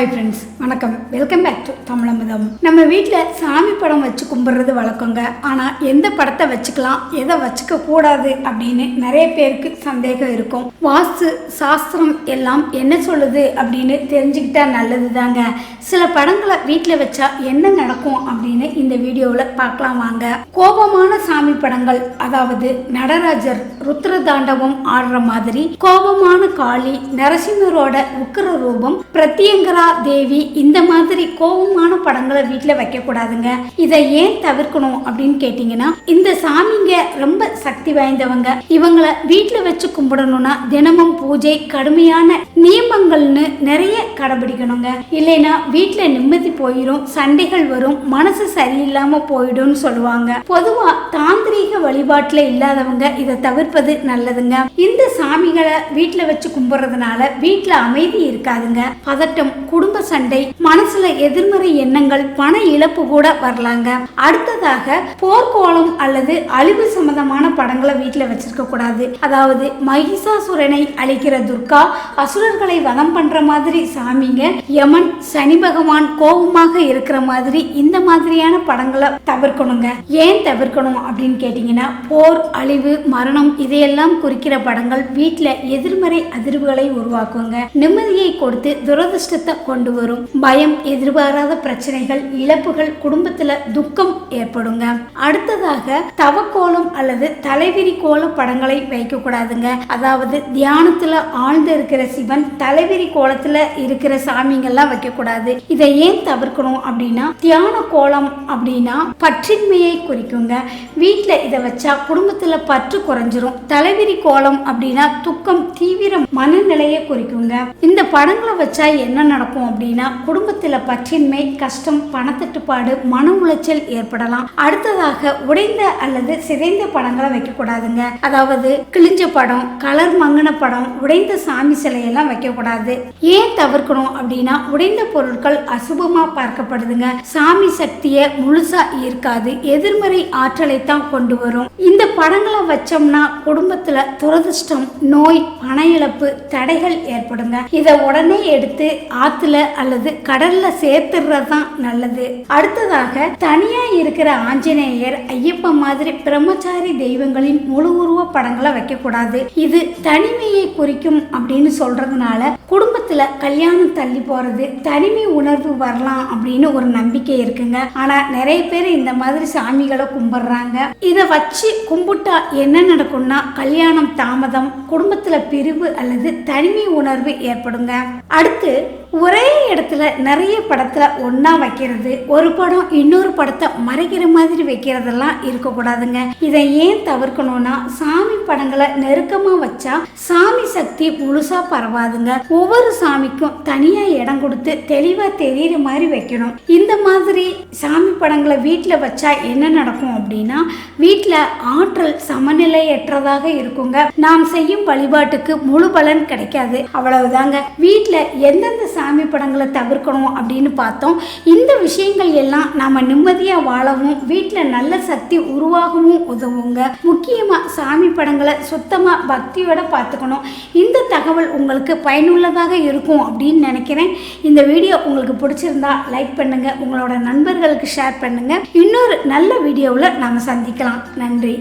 Hi friends வணக்கம். Welcome back to Tamizhamudham. நம்ம வீட்டில் சாமி படம் வச்சு கும்பிட்றது வழக்கங்க. ஆனால் எந்த படத்தை வச்சுக்கலாம் எதை வச்சுக்க கூடாது அப்படின்னு நிறைய பேருக்கு சந்தேகம் இருக்கும். வாஸ்து சாஸ்திரம் எல்லாம் என்ன சொல்லுது அப்படின்னு தெரிஞ்சுக்கிட்டா நல்லது தாங்க சில படங்களை வீட்டில் வச்சா என்ன நடக்கும் அப்படின்னு இந்த வீடியோவில் பார்க்கலாம் வாங்க. கோபமான சாமி படங்கள் அதாவது நடராஜர் ருத்ர தாண்டவம் ஆடுற மாதிரி கோபமான காளி நரசிம்மரோட உக்கிர ரூபம் பிரத்யங்கரா தேவி இந்த மாதிரி கோபமான படங்களை வீட்டில் வைக்கக்கூடாதுங்க. இதை ஏன் தவிர்க்கணும் அப்படின்னு கேட்டிங்கன்னா இந்த சாமிங்க ரொம்ப சக்தி வாய்ந்தவங்க. இவங்களை வீட்டில் வச்சு கும்பிடணும்னா தினமும் பூஜை கடுமையான நியமங்கள்னு நிறைய கடைபிடிக்கணுங்க. இல்லைன்னா வீட்டில் நிம்மதி போயிடும் சண்டைகள் வரும் மனசு சரியில்லாமல் போயிடும்னு சொல்லுவாங்க. பொதுவா தாந்திரீக வழிபாட்டில் இல்லாதவங்க இதை தவிர்ப்பது நல்லதுங்க. இந்த சாமிகளை வீட்டில் வச்சு கும்பிட்றதுனால வீட்டில் அமைதி இருக்காதுங்க. பதட்டம் குடும்ப சண்டை மனசுல எதிர்மறை எண்ணங்கள் பண இழப்பு கூட வரலாங்க. அடுத்ததாக போர்க்கோளம் அல்லது அழிவு சம்பந்தமான படங்களை வீட்டில் வச்சிருக்க கூடாது. அதாவது மகிஷாசுரனை அழிக்கிற துர்கா அசுரர்களை வதம் பண்ற மாதிரி சாமிங்க யமன் சனி பகவான் கோபமாக இருக்கிற மாதிரி இந்த மாதிரியான படங்களை தவிர்க்கணுங்க. ஏன் தவிர்க்கணும் அப்படின்னு கேட்டிங்கன்னா போர் அழிவு மரணம் இதையெல்லாம் குறிக்கிற படங்கள் வீட்டில் எதிர்மறை அதிர்வுகளை உருவாக்குங்க. நிம்மதியை கொடுத்து துரதிர்ஷ்டத்தை கொண்டு வரும். பயம் எதிர்பாராத பிரச்சனைகள் இழப்புகள் குடும்பத்துல துக்கம் ஏற்படுங்க. அடுத்ததாக தவக்கோலம் அல்லது தலைவிரி கோல படங்களை வைக்க கூடாதுங்க அதாவது தியானத்துல ஆழ்ந்து இருக்கிற சிவன் தலைவிரி கோலத்துல இருக்கிற சாமிங்கெல்லாம் வைக்க கூடாது இதை ஏன் தவிர்க்கணும் அப்படின்னா தியான கோலம் அப்படின்னா பற்றின்மையை குறிக்குங்க. வீட்டில் இதை வச்சா குடும்பத்துல பற்று குறைஞ்சிரும். தலைவிரி கோலம் அப்படின்னா துக்கம் தீவிர மனநிலையை குறிக்குங்க. இந்த படங்களை வச்சா என்ன நடக்கும் அப்படின்னா குடும்பத்தில் பற்றின்மை கஷ்டம் பணத்தட்டுப்பாடு மன உளைச்சல் ஏற்படலாம். அடுத்ததாக உடைந்த அல்லது சிதைந்த படங்களை வைக்கக்கூடாதுங்க. அதாவது கிழிஞ்ச படம் கலர் மங்கின படம் உடைந்த சாமி சிலையெல்லாம் வைக்கக்கூடாது. ஏன் தவிர்க்கணும் அப்படின்னா உடைந்த பொருட்கள் அசுபமாக பார்க்கப்படுதுங்க. சாமி சக்தியை முழுசா ஈர்க்காது. எதிர்மறை ஆற்றலை தான் கொண்டு வரும். இந்த படங்களை வச்சோம்னா குடும்பத்தில் துரதிர்ஷ்டம் நோய் பண இழப்பு தடைகள் ஏற்படுங்க. இதை உடனே எடுத்து ஆற்றுல அல்லது கடல்ல சேர்த்துறது தான் நல்லது. அடுத்ததாக தனியா இருக்கிற ஆஞ்சநேயர் ஐயப்ப மாதிரி பிரம்மச்சாரி தெய்வங்களின் முழு உருவ படங்களை வைக்க கூடாது இது தனிமையை குறிக்கும் அப்படின்னு சொல்றதுனால குடும்பத்துல கல்யாணம் தள்ளி போறது தனிமை உணர்வு வரலாம் அப்படின்னு ஒரு நம்பிக்கை இருக்குங்க. ஆனா நிறைய பேர் இந்த மாதிரி சாமிகளை கும்பிடுறாங்க. இதை வச்சு கும்பிட்டா என்ன நடக்கும்னா கல்யாணம் தாமதம் குடும்பத்துல பிரிவு அல்லது தனிமை உணர்வு ஏற்படுங்க. அடுத்து ஒரே இடத்துல நிறைய படத்தில் ஒன்றா வைக்கிறது ஒரு படம் இன்னொரு படத்தை மறைக்கிற மாதிரி வைக்கிறதெல்லாம் இருக்கக்கூடாதுங்க. இதை ஏன் தவிர்க்கணும்னா சாமி படங்களை நெருக்கமாக வச்சா சாமி சக்தி முழுசாக பரவாதுங்க. ஒவ்வொரு சாமிக்கும் தனியாக இடம் கொடுத்து தெளிவாக தெரியுற மாதிரி வைக்கணும். இந்த மாதிரி சாமி படங்களை வீட்டில் வச்சா என்ன நடக்கும் அப்படின்னா வீட்டில் ஆற்றல் சமநிலையற்றதாக இருக்குங்க. நாம் செய்யும் வழிபாட்டுக்கு முழு பலன் கிடைக்காது. அவ்வளவுதாங்க. வீட்டில் எந்தெந்த சாமி படங்களை தவிர்க்கணும் அப்படின்னு பார்த்தோம். இந்த விஷயங்கள் எல்லாம் நாம் நிம்மதியாக வாழவும் வீட்டில் நல்ல சக்தி உருவாகவும் உதவுங்க. முக்கியமாக சாமி படங்களை சுத்தமாக பக்தியோட பார்த்துக்கணும். இந்த தகவல் உங்களுக்கு பயனுள்ளதாக இருக்கும் அப்படின்னு நினைக்கிறேன். இந்த வீடியோ உங்களுக்கு பிடிச்சிருந்தா லைக் பண்ணுங்க உங்களோட நண்பர்களுக்கு ஷேர் பண்ணுங்க. இன்னொரு நல்ல வீடியோவில் நாம் சந்திக்கலாம். நன்றி.